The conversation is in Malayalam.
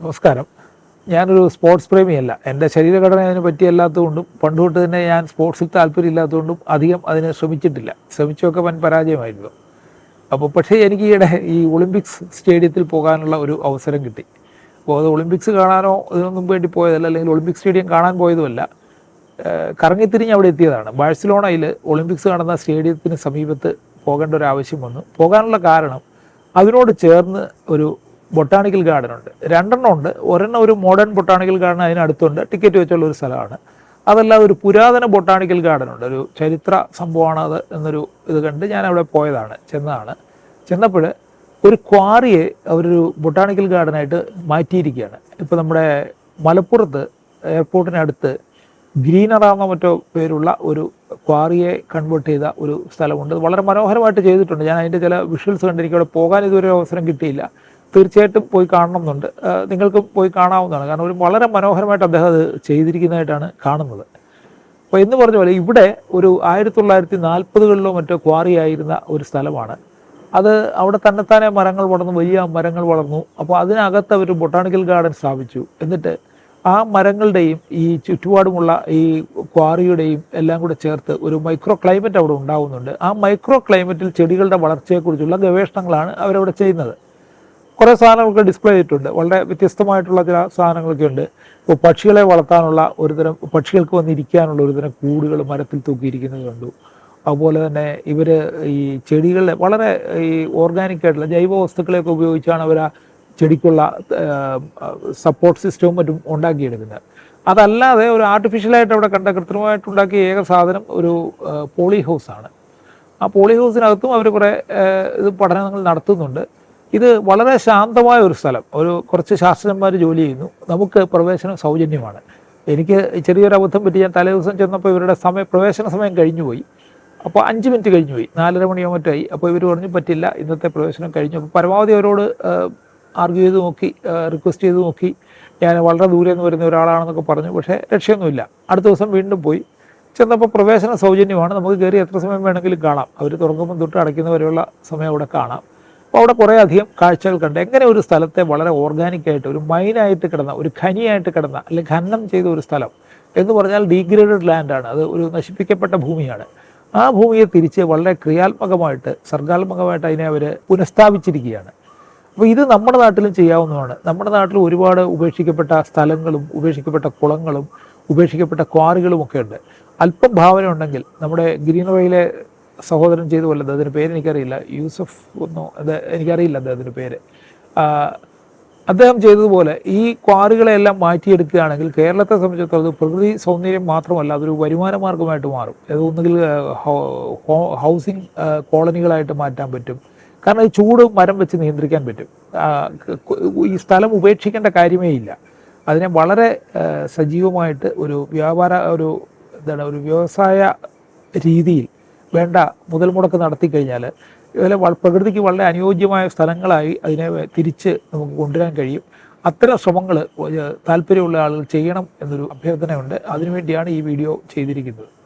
നമസ്കാരം. ഞാനൊരു സ്പോർട്സ് പ്രേമിയല്ല. എന്റെ ശരീരഘടന അതിനെ പറ്റിയല്ലാത്തതുകൊണ്ടും പണ്ട് തൊട്ട് തന്നെ ഞാൻ സ്പോർട്സിൽ താല്പര്യമില്ലാത്തതുകൊണ്ടും അധികം അതിന് ശ്രമിച്ചിട്ടില്ല. ശ്രമിച്ചൊക്കെ വൻ പരാജയമായിരുന്നു. അപ്പോൾ പക്ഷേ എനിക്ക് ഈയിടെ ഈ ഒളിമ്പിക്സ് സ്റ്റേഡിയത്തിൽ പോകാനുള്ള ഒരു അവസരം കിട്ടി. അപ്പോൾ അത് ഒളിമ്പിക്സ് കാണാനോ ഇതിനൊന്നും വേണ്ടി പോയതല്ല അല്ലെങ്കിൽ ഒളിമ്പിക്സ് സ്റ്റേഡിയം കാണാൻ പോയതുമല്ല. കറങ്ങിത്തിരിഞ്ഞ് അവിടെ എത്തിയതാണ്. ബാഴ്സലോണയിൽ ഒളിമ്പിക്സ് നടന്ന സ്റ്റേഡിയത്തിന് സമീപത്ത് പോകേണ്ട ഒരു ആവശ്യം വന്നു. പോകാനുള്ള കാരണം അതിനോട് ചേർന്ന് ഒരു ബൊട്ടാണിക്കൽ ഗാർഡൻ ഉണ്ട്. രണ്ടെണ്ണം ഉണ്ട്. ഒരെണ്ണം ഒരു മോഡേൺ ബൊട്ടാണിക്കൽ ഗാർഡൻ അതിനടുത്തുണ്ട് ടിക്കറ്റ് വെച്ചുള്ള ഒരു സ്ഥലമാണ്. അതല്ലാതെ ഒരു പുരാതന ബൊട്ടാണിക്കൽ ഗാർഡൻ ഉണ്ട്. ഒരു ചരിത്ര സംഭവമാണ് അത് എന്നൊരു ഇത് കണ്ട് ഞാൻ അവിടെ പോയതാണ് ചെന്നതാണ്. ചെന്നപ്പോൾ ഒരു ക്വാറിയെ അവരൊരു ബൊട്ടാണിക്കൽ ഗാർഡനായിട്ട് മാറ്റിയിരിക്കുകയാണ്. ഇപ്പോൾ നമ്മുടെ മലപ്പുറത്ത് എയർപോർട്ടിനടുത്ത് ഗ്രീനറാന്ന മറ്റോ പേരുള്ള ഒരു ക്വാറിയെ കൺവേർട്ട് ചെയ്ത ഒരു സ്ഥലമുണ്ട്. വളരെ മനോഹരമായിട്ട് ചെയ്തിട്ടുണ്ട്. ഞാൻ അതിന്റെ ചില വിഷ്വൽസ് കണ്ടിരിക്കും അവിടെ പോകാൻ ഇതുവരെ അവസരം കിട്ടിയില്ല. തീർച്ചയായിട്ടും പോയി കാണണം എന്നുണ്ട് നിങ്ങൾക്കും പോയി കാണാവുന്നതാണ്. കാരണം ഒരു വളരെ മനോഹരമായിട്ട് അദ്ദേഹം അത് ചെയ്തിരിക്കുന്നതായിട്ടാണ് കാണുന്നത്. അപ്പോൾ എന്ന് പറഞ്ഞ പോലെ ഇവിടെ ഒരു ആയിരത്തി തൊള്ളായിരത്തി നാൽപ്പതുകളിലോ മറ്റോ ക്വാറി ആയിരുന്ന ഒരു സ്ഥലമാണ്. അത് അവിടെ തന്നെത്താനെ മരങ്ങൾ വളർന്നു വലിയ മരങ്ങൾ വളർന്നു. അപ്പോൾ അതിനകത്ത് അവർ ബൊട്ടാണിക്കൽ ഗാർഡൻ സ്ഥാപിച്ചു. എന്നിട്ട് ആ മരങ്ങളുടെയും ഈ ചുറ്റുപാടുമുള്ള ഈ ക്വാറിയുടെയും എല്ലാം കൂടെ ചേർത്ത് ഒരു മൈക്രോ ക്ലൈമറ്റ് അവിടെ ഉണ്ടാകുന്നുണ്ട് ആ മൈക്രോ ക്ലൈമറ്റിൽ ചെടികളുടെ വളർച്ചയെക്കുറിച്ചുള്ള ഗവേഷണങ്ങളാണ് അവരവിടെ ചെയ്യുന്നത്. കുറേ സാധനങ്ങളൊക്കെ ഡിസ്പ്ലേ ചെയ്തിട്ടുണ്ട്. വളരെ വ്യത്യസ്തമായിട്ടുള്ള ചില സാധനങ്ങളൊക്കെ ഉണ്ട്. ഇപ്പോൾ പക്ഷികളെ വളർത്താനുള്ള ഒരുതരം പക്ഷികൾക്ക് വന്നിരിക്കാനുള്ള ഒരുതരം കൂടുകൾ മരത്തിൽ തൂക്കിയിരിക്കുന്നത് കണ്ടു. അതുപോലെ തന്നെ ഇവർ ഈ ചെടികളെ വളരെ ഈ ഓർഗാനിക് ആയിട്ടുള്ള ജൈവ വസ്തുക്കളെയൊക്കെ ഉപയോഗിച്ചാണ് അവർ ആ ചെടിക്കുള്ള സപ്പോർട്ട് സിസ്റ്റവും മറ്റും ഉണ്ടാക്കിയെടുക്കുന്നത്. അതല്ലാതെ ഒരു ആർട്ടിഫിഷ്യലായിട്ട് അവിടെ കണ്ട കൃത്രിമമായിട്ട് ഉണ്ടാക്കിയ ഏക സാധനം ഒരു പോളി ഹൗസാണ് ആ പോളി ഹൗസിനകത്തും അവർ കുറേ ഇത് പഠനങ്ങൾ നടത്തുന്നുണ്ട്. ഇത് വളരെ ശാന്തമായ ഒരു സ്ഥലം. ഒരു കുറച്ച് ശാസ്ത്രജ്ഞന്മാർ ജോലി ചെയ്യുന്നു. നമുക്ക് പ്രവേശനം സൗജന്യമാണ്. എനിക്ക് ചെറിയൊരു അബദ്ധം പറ്റി ഞാൻ തലേ ദിവസം ചെന്നപ്പോൾ ഇവരുടെ സമയം പ്രവേശന സമയം കഴിഞ്ഞു പോയി അപ്പോൾ അഞ്ച് മിനിറ്റ് കഴിഞ്ഞു പോയി നാലര മണിയോ മറ്റായി അപ്പോൾ ഇവർ പറഞ്ഞു പറ്റില്ല ഇന്നത്തെ പ്രവേശനം കഴിഞ്ഞു. അപ്പോൾ പരമാവധി അവരോട് ആർഗ്യൂ ചെയ്ത് നോക്കി റിക്വസ്റ്റ് ചെയ്ത് നോക്കി. ഞാൻ വളരെ ദൂരെ നിന്ന് വരുന്ന ഒരാളാണെന്നൊക്കെ പറഞ്ഞു. പക്ഷേ രക്ഷയൊന്നുമില്ല. അടുത്ത ദിവസം വീണ്ടും പോയി. ചെന്നപ്പോൾ പ്രവേശന സൗജന്യമാണ്. നമുക്ക് കയറി എത്ര സമയം വേണമെങ്കിലും കാണാം. അവർ തുറക്കുമ്പോൾ തൊട്ട് അടയ്ക്കുന്നവരെയുള്ള സമയം അവിടെ കാണാം. അപ്പോൾ അവിടെ കുറേ അധികം കാഴ്ചകൾ കണ്ട് എങ്ങനെ ഒരു സ്ഥലത്തെ വളരെ ഓർഗാനിക്കായിട്ട് ഒരു മൈനായിട്ട് കിടന്ന ഒരു ഖനിയായിട്ട് കിടന്ന അല്ലെങ്കിൽ ഖനനം ചെയ്ത ഒരു സ്ഥലം എന്ന് പറഞ്ഞാൽ ഡീഗ്രേഡഡ് ലാൻഡാണ് അത് ഒരു നശിപ്പിക്കപ്പെട്ട ഭൂമിയാണ്. ആ ഭൂമിയെ തിരിച്ച് വളരെ ക്രിയാത്മകമായിട്ട് സർഗാത്മകമായിട്ട് അതിനെ അവർ പുനഃസ്ഥാപിച്ചിരിക്കുകയാണ്. അപ്പോൾ ഇത് നമ്മുടെ നാട്ടിലും ചെയ്യാവുന്നതാണ്. നമ്മുടെ നാട്ടിൽ ഒരുപാട് ഉപേക്ഷിക്കപ്പെട്ട സ്ഥലങ്ങളും ഉപേക്ഷിക്കപ്പെട്ട കുളങ്ങളും ഉപേക്ഷിക്കപ്പെട്ട ക്വാറികളും ഒക്കെ ഉണ്ട്. അല്പം ഭാവന ഉണ്ടെങ്കിൽ നമ്മുടെ ഗ്രീനവയിലെ സഹോദരൻ ചെയ്തു പോലെ അദ്ദേഹത്തിന്റെ പേര് എനിക്കറിയില്ല. യൂസഫ് ഒന്നോ അത് എനിക്കറിയില്ല അദ്ദേഹത്തിന്റെ പേര്. അദ്ദേഹം ചെയ്തതുപോലെ ഈ ക്വാറികളെല്ലാം മാറ്റിയെടുക്കുകയാണെങ്കിൽ കേരളത്തെ സംബന്ധിച്ചിടത്തോളം പ്രകൃതി സൗന്ദര്യം മാത്രമല്ല അതൊരു വരുമാന മാർഗമായിട്ട് മാറും. അത് ഒന്നുകിൽ ഹൗസിംഗ് കോളനികളായിട്ട് മാറ്റാൻ പറ്റും. കാരണം ഈ ചൂട് മരം വെച്ച് നിയന്ത്രിക്കാൻ പറ്റും. ഈ സ്ഥലം ഉപേക്ഷിക്കേണ്ട കാര്യമേ ഇല്ല. അതിനെ വളരെ സജീവമായിട്ട് ഒരു വ്യാപാര ഒരു എന്താണ് ഒരു വ്യവസായ രീതിയിൽ വേണ്ട മുതൽ മുടക്ക് നടത്തി കഴിഞ്ഞാൽ ഇതുപോലെ വ- പ്രകൃതിക്ക് വളരെ അനുയോജ്യമായ സ്ഥലങ്ങളായി അതിനെ തിരിച്ച് നമുക്ക് കൊണ്ടുവരാൻ കഴിയും. അത്തരം ശ്രമങ്ങൾ താല്പര്യമുള്ള ആളുകൾ ചെയ്യണം എന്നൊരു അഭ്യർത്ഥനയുണ്ട്. അതിനുവേണ്ടിയാണ് ഈ വീഡിയോ ചെയ്തിരിക്കുന്നത്.